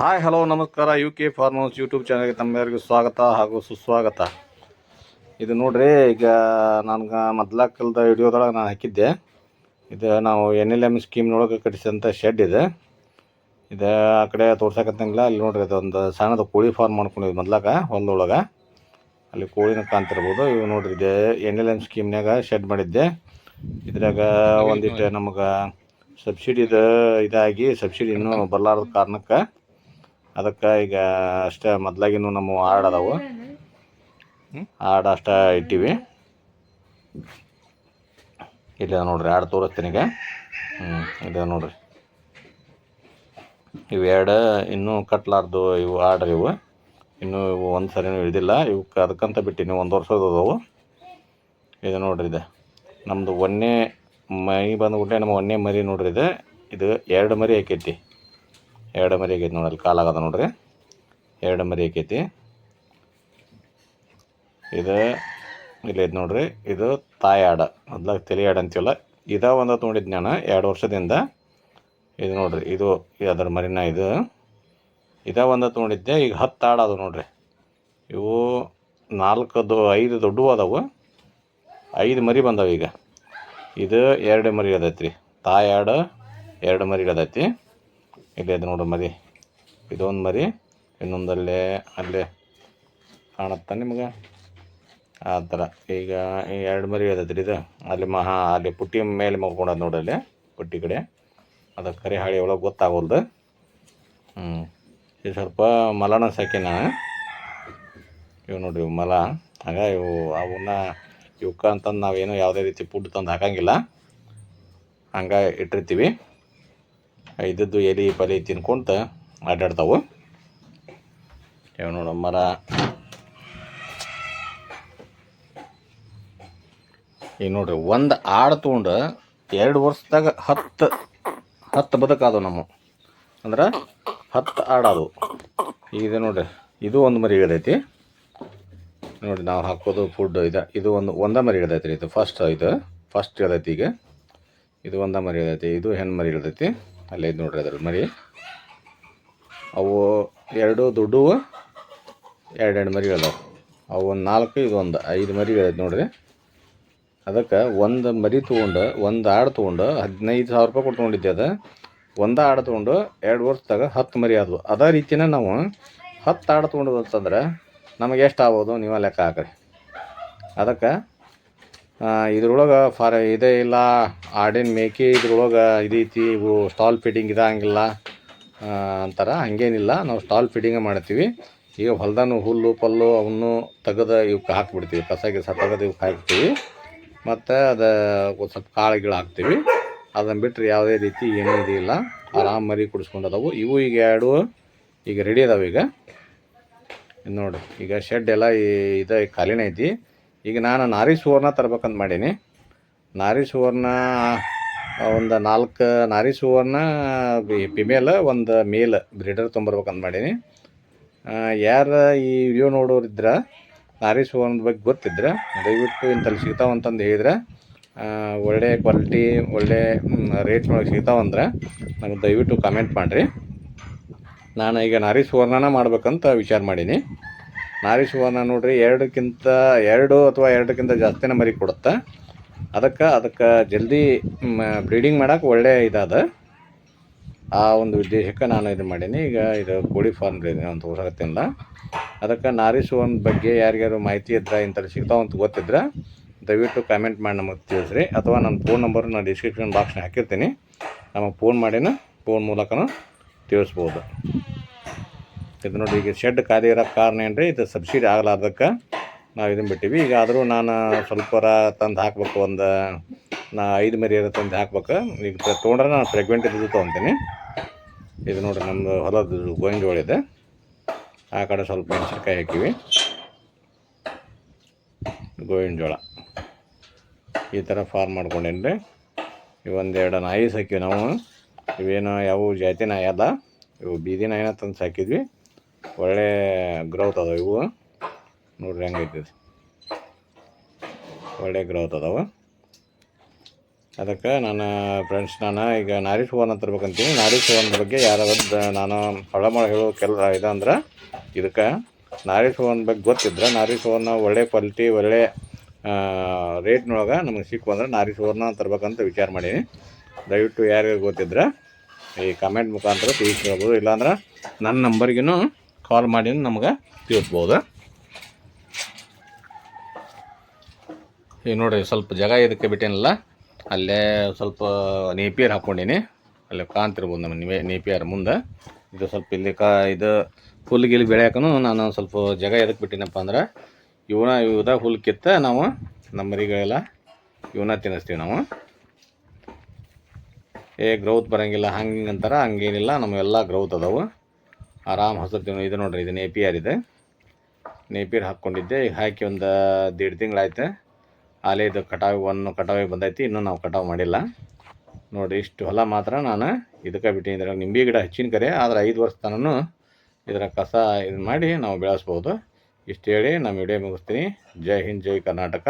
Hi hello ನಮಸ್ಕಾರ U K farmers YouTube ಚಾನಲ್ಗೆ ತಮ್ಮೆಲ್ಲರಿಗೂ ಸ್ವಾಗತ ಹಾಗೂ ಸುಸ್ವಾಗತ. ಇದು ನೋಡ್ರಿ, ಈಗ ನನಗೆ ಮೊದ್ಲಾಕಲ್ದ ವಿಡಿಯೋದೊಳಗೆ ನಾನು ಹಾಕಿದ್ದೆ. ಇದು ನಾವು ಎನ್ ಎಲ್ ಎಂ ಸ್ಕೀಮ್ನೊಳಗೆ ಕಟ್ಟಿಸಿದಂಥ ಶೆಡ್ ಇದೆ. ಇದು ಆ ಕಡೆ ತೋರ್ಸಕತ್ತಂಗಿಲ್ಲ, ಅಲ್ಲಿ ನೋಡ್ರಿ ಅದೊಂದು ಸಣ್ಣದ ಕೋಳಿ ಫಾರ್ಮ್ ಮಾಡ್ಕೊಂಡಿದ್ವಿ ಮೊದ್ಲಾಗ, ಹೊಲದೊಳಗೆ. ಅಲ್ಲಿ ಕೋಳಿನ ಕಾಣ್ತಿರ್ಬೋದು. ಇವು ನೋಡ್ರಿ, ಇದೆ ಎನ್ ಎಲ್ ಎಂ ಸ್ಕೀಮ್ನಾಗ ಶೆಡ್ ಮಾಡಿದ್ದೆ. ಇದ್ರಾಗ ಒಂದಿಷ್ಟು ನಮಗೆ ಸಬ್ಸಿಡಿದು ಇದಾಗಿ ಸಬ್ಸಿಡಿ ಇನ್ನೂ ಬರಲಾರದ ಕಾರಣಕ್ಕೆ ಅದಕ್ಕೆ ಈಗ ಅಷ್ಟೇ ಮೊದ್ಲಾಗಿನೂ ನಮ್ಮ ಹಾಡ್ ಅದಾವು. ಆರ್ಡ್ ಅಷ್ಟೇ ಇಟ್ಟಿವಿ. ಇಲ್ಲ ನೋಡ್ರಿ ಹಾಡು ತೋರಿಸ್ತೀನಿ ಈಗ. ಹ್ಞೂ ಇದೆ ನೋಡ್ರಿ. ಇವು ಎರಡು ಇನ್ನೂ ಕಟ್ಲಾರ್ದು ಇವು ಹಾಡ್ರಿ ಇವು. ಇನ್ನೂ ಇವು ಒಂದು ಸರಿನೂ ಇಳಿದಿಲ್ಲ. ಇವಕ್ಕೆ ಅದಕ್ಕಂತ ಬಿಟ್ಟಿನಿ ಒಂದು ವರ್ಷದ ಅದಾವು. ಇದು ನೋಡ್ರಿ ಇದೆ. ನಮ್ಮದು ಒಂದೇ ಮೈ ಬಂದ್ಬಿಟ್ಟೆ ನಮ್ಮ ಒಂದೇ ಮರಿ ನೋಡ್ರಿ ಇದೆ. ಇದು ಎರಡು ಮರಿ ಆಕೈತಿ. ಎರಡು ಮರಿ ಆಗೈತಿ ನೋಡಿ, ಅಲ್ಲಿ ಕಾಲಾಗದ ನೋಡ್ರಿ. ಎರಡು ಮರಿ ಆಕೈತಿ ಇದು ಇಲ್ಲೈತೆ ನೋಡ್ರಿ, ಇದು ತಾಯಿ ಆಡ ಮೊದ್ಲಾಗ ತಲೆ ಆಡ ಅಂತೀವಲ್ಲ, ಇದ ಒಂದು ನೋಡಿದ್ ನಾನು, ಎರಡು ವರ್ಷದಿಂದ. ಇದು ನೋಡ್ರಿ, ಇದು ಅದರ ಮರಿನ ಇದು. ಇದ ಒಂದು ತೊಗೊಂಡಿದ್ದೆ ಈಗ ಹತ್ತು ಆಡ ಅದು ನೋಡ್ರಿ. ಇವು ನಾಲ್ಕು ದೊ ಐದು ದೊಡ್ಡವು ಅದಾವು. ಐದು ಮರಿ ಬಂದಾವ ಈಗ. ಇದು ಎರಡು ಮರಿ ಅದೈತಿ ರೀ ತಾಯಿ ಆಡ ಎರಡು ಮರಿ ಅದೈತಿ ಇಲ್ಲಿ ಅದು ನೋಡು ಮರಿ ಇದೊಂದು ಮರಿ ಇನ್ನೊಂದಲ್ಲೇ ಅಲ್ಲೇ ಕಾಣುತ್ತಾ ನಿಮ್ಗೆ? ಆ ಥರ. ಈಗ ಎರಡು ಮರಿ ರೀ ಇದು. ಅಲ್ಲಿ ಮಹಾ, ಅಲ್ಲಿ ಪುಟ್ಟಿ ಮೇಲೆ ಮಲ್ಕೊಂಡದ ನೋಡಿ ಅಲ್ಲಿ, ಪುಟ್ಟಿ ಕಡೆ. ಅದು ಕರಿ ಹಾಳಿ ಒಳಗೆ ಗೊತ್ತಾಗೋಲ್ದು. ಹ್ಞೂ ಇದು ಸ್ವಲ್ಪ ಮಲನ ಸಾಕಿ ನಾನು ಇವು ನೋಡ್ರಿ ಇವು ಮಲ. ಹಾಗ ಇವು ಅವನ್ನ ಇವಕ್ಕ ಅಂತಂದು ನಾವೇನು ಯಾವುದೇ ರೀತಿ ಫುಡ್ ತಂದು ಹಾಕಂಗಿಲ್ಲ. ಹಂಗೆ ಇಟ್ಟಿರ್ತೀವಿ. ಇದ್ದದ್ದು ಎಲೆ ಪಲೆ ತಿನ್ಕೊಂತ ಅಡ್ಡಾಡ್ತಾವು ಇವು ನೋಡಿ ಮರ. ಈಗ ನೋಡ್ರಿ, ಒಂದು ಆಡು ತೊಗೊಂಡು ಎರಡು ವರ್ಷದಾಗ ಹತ್ತು ಹತ್ತು ಬದುಕಾದವು ನಮ್ಮ. ಅಂದ್ರೆ ಹತ್ತು ಆಡಾದವು ಈಗ ಇದೆ ನೋಡ್ರಿ, ಇದು ಒಂದು ಮರಿ ಇಳಿದೈತಿ ನೋಡಿ ನಾವು ಹಾಕೋದು ಫುಡ್ ಇದೆ, ಇದು ಒಂದು, ಒಂದ ಮರಿ ಇಳಿದೈತಿ ರೀ ಇದು ಫಸ್ಟ್ ಇದು ಫಸ್ಟ್ ಇಳಿದೈತಿ ಈಗ. ಇದು ಒಂದ ಮರಿ ಇಳಿದೈತಿ ಇದು ಹೆಣ್ಣು ಮರಿ ಇಳಿದೈತಿ ಅಲ್ಲೇ ನೋಡ್ರಿ ಅದ್ರ ಮರಿ. ಅವು ಎರಡು ದೊಡ್ಡವು ಎರಡೆರಡು ಎರಡು ಮರಿ ಇಳ್ದಾವ ಅವು ಒಂದು ನಾಲ್ಕು ಒಂದು ಐದು ಮರಿ ಇಳೈತಿ ನೋಡ್ರಿ. ಅದಕ್ಕೆ ಒಂದು ಮರಿ ತೊಗೊಂಡು, ಒಂದು ಆಡು ತೊಗೊಂಡು ಹದಿನೈದು ಸಾವಿರ ರೂಪಾಯಿ ಕೊಟ್ಟು ತೊಗೊಂಡಿದ್ದೆ ಅದು. ಒಂದು ಆಡು ತೊಗೊಂಡು ಎರಡು ವರ್ಷದಾಗ ಹತ್ತು ಮರಿ ಆದವು. ಅದೇ ರೀತಿನ ನಾವು ಹತ್ತು ಆಡು ತೊಗೊಂಡು ಅಂತಂದ್ರೆ ನಮಗೆ ಎಷ್ಟು ಆಗ್ಬೋದು ನೀವು ಲೆಕ್ಕ ಹಾಕ್ರಿ. ಅದಕ್ಕೆ ಇದ್ರೊಳಗೆ ಫಾರ್ ಇದೇ ಇಲ್ಲ ಆಡಿನ ಮೇಕೆ ಇದ್ರೊಳಗೆ ಇದೈತಿ, ಇವು ಸ್ಟಾಲ್ ಫಿಟ್ಟಿಂಗ್ ಇದಾಗಿಲ್ಲ ಅಂತಾರೆ. ಹಾಗೇನಿಲ್ಲ, ನಾವು ಸ್ಟಾಲ್ ಫೀಡಿಂಗ್ ಮಾಡ್ತೀವಿ. ಈಗ ಹೊಲ್ದಾನು ಹುಲ್ಲು, ಪಲ್ಲು ಅವನ್ನು ತೆಗೆದು ಇವಕ್ಕೆ ಹಾಕ್ಬಿಡ್ತೀವಿ. ಕಸ ಗಿಸ ತೆಗೆದು ಇವಕ್ಕೆ ಹಾಕ್ತೀವಿ. ಮತ್ತು ಅದು ಸ್ವಲ್ಪ ಕಾಳು ಗೀಳು ಹಾಕ್ತೀವಿ. ಅದನ್ನು ಬಿಟ್ಟರೆ ಯಾವುದೇ ರೀತಿ ಏನೂ ಇದಿಲ್ಲ. ಆರಾಮ್ ಮರಿ ಕುಡಿಸ್ಕೊಂಡು ಅದಾವು ಇವು ಈಗ ಎರಡು ಈಗ ರೆಡಿ ಅದಾವೆ ಈಗ. ನೋಡಿ, ಈಗ ಶೆಡ್ ಎಲ್ಲ ಈ- ಇದು, ಖಾಲಿನೇ ಐತಿ. ಈಗ ನಾನು ನಾರಿ ಸುವರ್ಣ ತರ್ಬೇಕಂತ ಮಾಡೀನಿ. ನಾರಿ ಸುವರ್ಣ, ಒಂದು ನಾಲ್ಕು ನಾರಿ ಸುವರ್ಣ ಫಿಮೇಲ್ ಒಂದು ಮೇಲ್ ಬ್ರೀಡರ್ ತೊಂಬರ್ಬೇಕಂತ ಮಾಡೀನಿ. ಯಾರು ಈ ವಿಡಿಯೋ ನೋಡೋರಿದ್ರೆ, ನಾರಿ ಸುವರ್ಣದ ಬಗ್ಗೆ ಗೊತ್ತಿದ್ರೆ, ದಯವಿಟ್ಟು ಇಂಥಲ್ಲಿ ಸಿಗ್ತಾವಂತಂದು ಹೇಳಿದ್ರೆ ಒಳ್ಳೆಯ ಒಳ್ಳೆ ಕ್ವಾಲಿಟಿ ಒಳ್ಳೆ ರೇಟ್ ಒಳಗೆ ಸಿಗ್ತಾವಂದ್ರೆ ನನಗೆ ದಯವಿಟ್ಟು ಕಮೆಂಟ್ ಮಾಡಿರಿ. ನಾನು ಈಗ ನಾರಿ ಸುವರ್ಣನ ಮಾಡ್ಬೇಕಂತ ವಿಚಾರ ಮಾಡೀನಿ. ನಾರಿ ಸುವರ್ಣ ನೋಡ್ರಿ, ಎರಡಕ್ಕಿಂತ, ಎರಡು ಅಥವಾ ಎರಡಕ್ಕಿಂತ ಜಾಸ್ತಿನ ಮರಿ ಕೊಡುತ್ತೆ. ಅದಕ್ಕೆ ಅದಕ್ಕೆ ಜಲ್ದಿ ಬ್ರೀಡಿಂಗ್ ಮಾಡೋಕೆ ಒಳ್ಳೆ ಇದಾದ. ಆ ಒಂದು ಉದ್ದೇಶಕ್ಕೆ ನಾನು ಇದು ಮಾಡೀನಿ. ಈಗ ಇದು ಕೋಳಿ ಫಾರ್ಮ್ ಅಂತ ತೋರ್ಸಕತ್ತಿಲ್ಲ ಅದಕ್ಕೆ ನಾರಿ ಸುವರ್ಣ ಬಗ್ಗೆ ಯಾರಿಗಾರು ಮಾಹಿತಿ ಇದ್ರೆ ಇಂಥಲ್ಲಿ ಸಿಗ್ತಾವಂತ ಗೊತ್ತಿದ್ರೆ ದಯವಿಟ್ಟು ಕಮೆಂಟ್ ಮಾಡಿ ನಮಗೆ ತಿಳಿಸ್ರಿ. ಅಥವಾ ನನ್ನ ಫೋನ್ ನಂಬರ್ ನಾನು ಡಿಸ್ಕ್ರಿಪ್ಷನ್ ಬಾಕ್ಸ್ನ ಹಾಕಿರ್ತೀನಿ. ನಮಗೆ ಫೋನ್ ಮಾಡಿನ ಫೋನ್ ಮೂಲಕನೂ ತಿಳಿಸ್ಬೋದು. ಇದು ನೋಡಿ, ಈಗ ಶೆಡ್ ಖಾಲಿ ಇರೋಕ್ಕೆ ಕಾರಣ ಏನು ರೀ ಇದು ಸಬ್ಸಿಡಿ ಆಗಲಾರ್ದಕ್ಕೆ ನಾವು ಇದನ್ನು ಬಿಟ್ಟಿವಿ. ಈಗ ಆದರೂ ನಾನು ಸ್ವಲ್ಪ ತಂದು ಹಾಕ್ಬೇಕು ಒಂದು, ನಾ ಐದು ಮರಿ ಇರೋ ತಂದು ಹಾಕ್ಬೇಕು. ಈಗ ತೊಗೊಂಡ್ರೆ ನಾನು ಪ್ರೆಗ್ನೆಂಟ್ ಇದ್ದು ತೊಗೊತೀನಿ. ಇದು ನೋಡಿರಿ ನಮ್ಮದು ಹೊಲದ ಜೋಳ ಇದೆ. ಆ ಕಡೆ ಸ್ವಲ್ಪ ಮೆಣಸಿನ್ಕಾಯಿ ಹಾಕಿವಿ. ಗೋವಿನ ಜೋಳ ಈ ಥರ ಫಾರ್ಮ್ ಮಾಡ್ಕೊಂಡೇನಿ ರೀ ಇವೊಂದೆರಡು ನಾಯಿ ಸಾಕಿವಿ ನಾವು. ಇವೇನು ಯಾವ ಜಾತಿ ನಾಯಿ ಅಲ್ಲ ಇವು ಬೀದಿ ನಾಯಿನ ತಂದು ಸಾಕಿದ್ವಿ. ಒಳ್ಳೆ ಗ್ರೋತ್ ಅದಾವ ಇವು. ನೋಡ್ರಿ ಹೆಂಗೈತಿ. ಒಳ್ಳೆ ಗ್ರೋತ್ ಅದಾವ. ಅದಕ್ಕೆ ನಾನು ಫ್ರೆಂಡ್ಸ್ ನಾನು ಈಗ ನಾರಿ ಸುವರ್ಣ ತರ್ಬೇಕಂತೀನಿ ನಾರಿ ಸುವರ್ಣದ ಬಗ್ಗೆ ಯಾರಾவது ನಾನು ಹೊಳಮಳ ಹೇಳೋ ಕೆಲ ಇದಂದ್ರೆ ಇದಕ್ಕೆ ನಾರೀಶ್ ಸುವರ್ಣ ಬಗ್ಗೆ ಗೊತ್ತಿದ್ರೆ ನಾರೀಶ್ ಹೂವನ್ನ ಒಳ್ಳೆ ಕ್ವಾಲಿಟಿ ಒಳ್ಳೆ ರೇಟ್ನೊಳಗೆ ನಮಗೆ ಸಿಕ್ಕು ಅಂದ್ರೆ ನಾರೀಶ್ ಹೂವನ್ನ ತರ್ಬೇಕಂತ ವಿಚಾರ ಮಾಡೀನಿ. ದಯವಿಟ್ಟು ಯಾರ್ಯಾರು ಗೊತ್ತಿದ್ರೆ ಈ ಕಮೆಂಟ್ ಮುಖಾಂತರ ತಿಳಿಸ್ಕೊಳ್ಬೋದು ಇಲ್ಲಾಂದ್ರೆ ನನ್ನ ನಂಬರ್ಗಿನೂ ಕಾಲ್ ಮಾಡಿ ನಮ್ಗೆ ತಿಳಿಸ್ಬೋದು. ಈಗ ನೋಡಿರಿ, ಸ್ವಲ್ಪ ಜಾಗ ಇದಕ್ಕೆ ಬಿಟ್ಟೇನಲ್ಲ, ಅಲ್ಲೇ ಸ್ವಲ್ಪ ನೇಪಿಯರ್ ಹಾಕ್ಕೊಂಡೀನಿ. ಅಲ್ಲೇ ಕಾಣ್ತಿರ್ಬೋದು ನಮ್ಮ ನೇ, ನೇಪಿಯರ್ ಮುಂದೆ. ಇದು ಸ್ವಲ್ಪ ಇಲ್ಲಿ ಕಾ, ಇದು ಹುಲ್ಲು ಗಿಲ್ ಬೆಳೆಯೋಕ್ಕೂ ನಾನು ಸ್ವಲ್ಪ ಜಾಗ ಎದಕ್ಕೆ ಬಿಟ್ಟಿನಪ್ಪ ಅಂದ್ರೆ, ಇವನ, ಇವದ ಹುಲ್ಲು ಕಿತ್ತ ನಾವು ನಮ್ಮ ಮರಿಗಳೆಲ್ಲ ಇವನ್ನ ತಿನ್ನಿಸ್ತೀವಿ ನಾವು. ಏ ಗ್ರೌತ್ ಬರೋಂಗಿಲ್ಲ, ಹಂಗೆ ಹಿಂಗೆ ಅಂತಾರ, ಹಂಗೇನಿಲ್ಲ ನಮ್ಮೆಲ್ಲ ಗ್ರೌತ್ ಅದಾವು. ಆರಾಮ್ ಹಸಿರು ತಿನ್ನೋ ಇದು ನೋಡ್ರಿ, ಇದು ನೇಪಿಯರ್ ಇದೆ. ನೇಪಿಯರ್ ಹಾಕ್ಕೊಂಡಿದ್ದೆ, ಈಗ ಹಾಕಿ ಒಂದು ದೇಡ್ ತಿಂಗಳಾಯ್ತು ಆಲೆ ಇದು ಕಟಾವು, ಒಂದು ಕಟಾವಿಗೆ ಬಂದೈತಿ, ಇನ್ನೂ ನಾವು ಕಟಾವು ಮಾಡಿಲ್ಲ. ನೋಡಿ ಇಷ್ಟು ಹೊಲ ಮಾತ್ರ ನಾನು ಇದಕ್ಕೆ ಬಿಟ್ಟಿದ್ರೆ ನಿಂಬೆ ಗಿಡ ಹೆಚ್ಚಿನ ಕರೆ, ಆದ್ರೆ ಐದು ವರ್ಷ ತನೂ ಇದರ ಕಸ ಇದು ಮಾಡಿ ನಾವು ಬೆಳೆಸ್ಬೋದು. ಇಷ್ಟು ಹೇಳಿ ನಮ್ಮ ವಿಡಿಯೋ ಮುಗಿಸ್ತೀನಿ. ಜೈ ಹಿಂದ್, ಜೈ ಕರ್ನಾಟಕ.